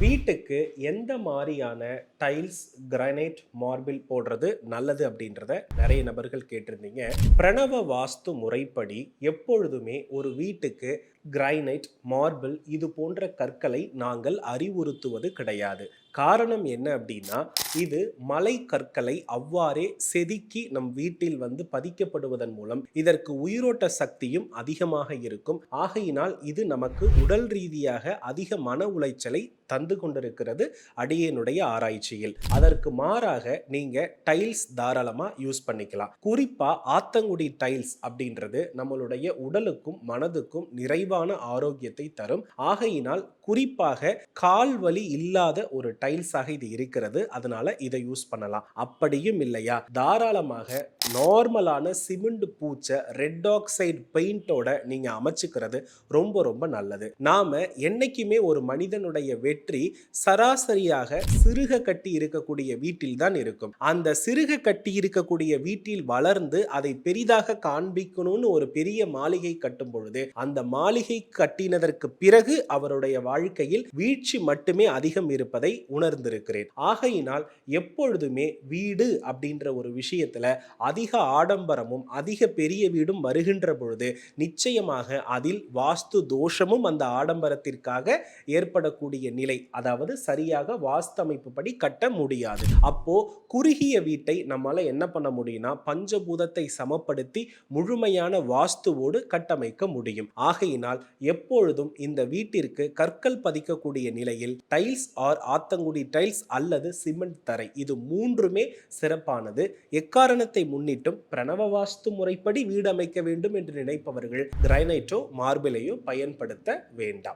வீட்டுக்கு எந்த மாதிரியான டைல்ஸ் கிரானைட் மார்பிள் போடுறது நல்லது அப்படின்றத நிறைய நபர்கள் கேட்டிருந்தீங்க. பிரணவ வாஸ்து முறைப்படி எப்பொழுதுமே ஒரு வீட்டுக்கு கிரைனைட் மார்பிள் இது போன்ற கற்களை நாங்கள் அறிவுறுத்துவது கிடையாது. காரணம் என்ன அப்படின்னா இது மலை கற்களை அவ்வாறே செதுக்கி நம் வீட்டில் வந்து பதிக்கப்படுவதன் மூலம் இதற்கு உயிரோட்ட சக்தியும் அதிகமாக இருக்கும். ஆகையினால் இது நமக்கு உடல் ரீதியாக அதிக மன உளைச்சலை தந்து கொண்டிருக்கிறது அடியனுடைய ஆராய்ச்சியில். அதற்கு மாறாக நீங்க டைல்ஸ் தாராளமா யூஸ் பண்ணிக்கலாம். குறிப்பா ஆத்தங்குடி டைல்ஸ் அப்படின்றது நம்மளுடைய உடலுக்கும் மனதுக்கும் நிறைவான ஆரோக்கியத்தை தரும். ஆகையினால் குறிப்பாக கால் வலி இல்லாத ஒரு டைல்ஸாக இது இருக்கிறது. அதனால இதை யூஸ் பண்ணலாம். அப்படியும் இல்லையா? தாராளமாக நார்மலான சிமெண்ட் பூச்சை ரெட் ஆக்சைடு பெயிண்டோட நீங்கள் அமைச்சுக்கிறது ரொம்ப ரொம்ப நல்லது. நாம் என்னைக்குமே ஒரு மனிதனுடைய வெற்றி சராசரியாக சிறுக கட்டி இருக்கக்கூடிய வீட்டில் தான் இருக்கும். அந்த சிறுக கட்டி இருக்கக்கூடிய வீட்டில் வளர்ந்து அதை பெரிதாக காண்பிக்கணும்னு ஒரு பெரிய மாளிகை கட்டும் பொழுது அந்த மாளிகை கட்டினதற்கு பிறகு அவருடைய வாழ்க்கையில் வீழ்ச்சி மட்டுமே அதிகம் இருப்பதை உணர்ந்திருக்கிறேன். ஆகையினால் எப்பொழுதுமே வீடு அப்படின்ற ஒரு விஷயத்துல அதிக ஆடம்பரமும் அதிக பெரிய வீடும் வருகின்ற பொழுது நிச்சயமாக அதில் வாஸ்து தோஷமும் அந்த ஆடம்பரத்திற்காக ஏற்படக்கூடிய நிலை அதாவது சரியாக வாஸ்து அமைப்புப்படி கட்ட முடியாது. அப்போ குறுகிய வீட்டை நம்மால என்ன பண்ண முடியும்னா பஞ்சபூதத்தை சமப்படுத்தி முழுமையான வாஸ்துவோடு கட்டமைக்க முடியும். ஆகையினால் எப்பொழுதும் இந்த வீட்டிற்கு கற்கள் பதிக்கக்கூடிய நிலையில் டைல்ஸ் ஆர் ஆத்தங்குடி டைல்ஸ் அல்லது சிமெண்ட் தரை இது மூன்றுமே சிறப்பானது. எக்காரணத்தை முன் முன்னிட்டும் பிரணவ வாஸ்து முறைப்படி வீடு அமைக்க வேண்டும் என்று நினைப்பவர்கள் கிரைனைட்டோ மார்பிளையோ பயன்படுத்த வேண்டாம்.